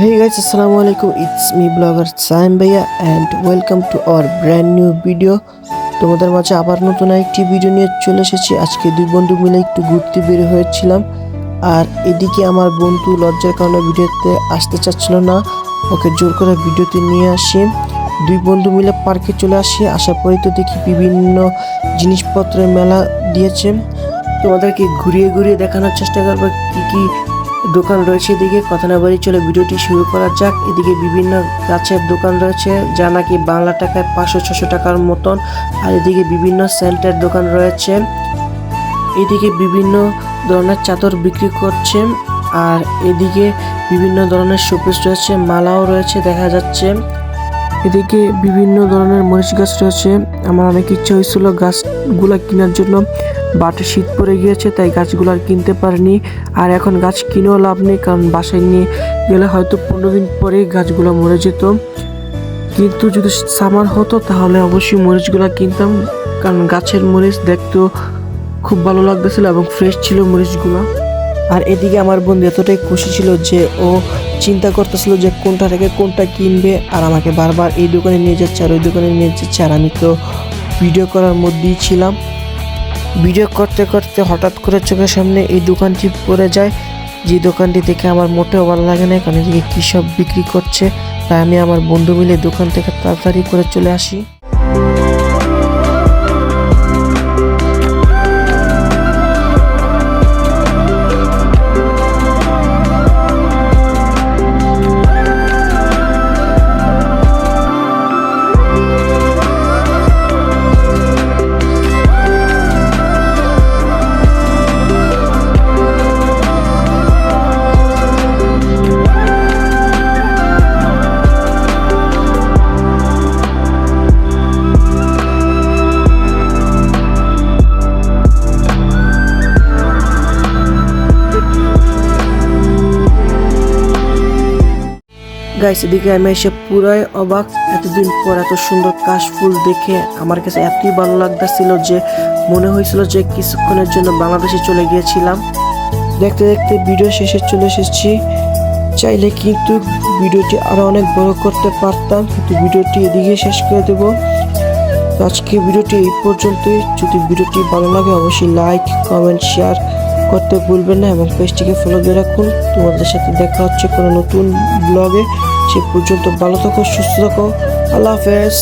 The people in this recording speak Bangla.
Hey guys, assalamu alaikum. It's me blogger Saim Bhaiya and welcome to our brand new video. তোমাদের মাঝে আবার নতুন একটি ভিডিও নিয়ে চলে এসেছি। আজকে দুই বন্ধু মিলে একটু ঘুরতে বের হয়েছিলাম। আর এদিকে আমার বন্ধু লজ্জার কারণে ভিডিওতে আসতে চাচ্ছিল না। ওকে জোর করে ভিডিওতে নিয়ে আসি। দুই বন্ধু মিলে পার্কে চলে আসি। আসার পরে তো দেখি বিভিন্ন জিনিসপত্রের মেলা দিয়েছে। তোমাদেরকে ঘুরিয়ে ঘুরিয়ে দেখানোর চেষ্টা করব কি কি দোকান রয়েছে এদিকে। কথা না বাড়ি চলে ভিডিওটি শুরু করা যাক। এদিকে বিভিন্ন গাছের দোকান রয়েছে, যা নাকি বাংলা টাকায় পাঁচশো, ছশো টাকার মতন। আর এদিকে বিভিন্ন সেন্টের দোকান রয়েছে। এদিকে বিভিন্ন ধরনের চাদর বিক্রি করছে। আর এদিকে বিভিন্ন ধরনের শোপিস রয়েছে, মালাও রয়েছে, দেখা যাচ্ছে। এদিকে বিভিন্ন ধরনের মরিচ গাছ রয়েছে। আমার অনেক ইচ্ছা হয়েছিল গাছগুলা কেনার জন্য। বাটে শীত পড়ে গিয়েছে, তাই গাছগুলো আর কিনতে পারিনি। আর এখন গাছ কিনেও লাভ নেই, কারণ বাসায় নিয়ে গেলে হয়তো পনেরো দিন পরে গাছগুলো মরে যেত। কিন্তু যদি সামার হতো, তাহলে অবশ্যই মরিচগুলো কিনতাম, কারণ গাছের মরিচ দেখতেও খুব ভালো লাগতেছিল এবং ফ্রেশ ছিল মরিচগুলো। আর এদিকে আমার বন্ধু এতটাই খুশি ছিল যে ও চিন্তা করতেছিল যে কোনটা থেকে কোনটা কিনবে, আর আমাকে বারবার এই দোকানে নিয়ে যাচ্ছে, আর ওই দোকানে নিয়ে যাচ্ছে, আর আমি তো ভিডিও করার মধ্যেই ছিলাম। ভিডিও করতে করতে হঠাৎ করে চোখের সামনে এই দোকানটি পড়ে যায়। যে দোকানটি দেখে আমার মোটেও ভালো লাগে না, কারণ এদিকে কী সব বিক্রি করছে, তাই আমি আমার বন্ধু মিলে দোকান থেকে তাড়াতাড়ি করে চলে আসি। গাইস এদিকে আমি এসে পুরাই অবাক। এতদিন পর এত সুন্দর কাশফুল দেখে আমার কাছে এতই ভালো লাগতেছিল যে, মনে হয়েছিল যে কিছুক্ষণের জন্য বাংলাদেশে চলে গিয়েছিলাম। দেখতে দেখতে ভিডিও শেষে চলে এসেছি। চাইলে কিন্তু ভিডিওটি আরও অনেক বড় করতে পারতাম, কিন্তু ভিডিওটি এদিকে শেষ করে দেবো। আজকে ভিডিওটি এই পর্যন্তই। যদি ভিডিওটি ভালো লাগে, অবশ্যই লাইক কমেন্ট শেয়ার করতে ভুলবেন না এবং পেজটিকে ফলো দিয়ে রাখুন। তোমাদের সাথে দেখা হচ্ছে কোনো নতুন ব্লগে সে পর্যন্ত ভালো থাকো, সুস্থ থাকো। আল্লাহ হাফেজ।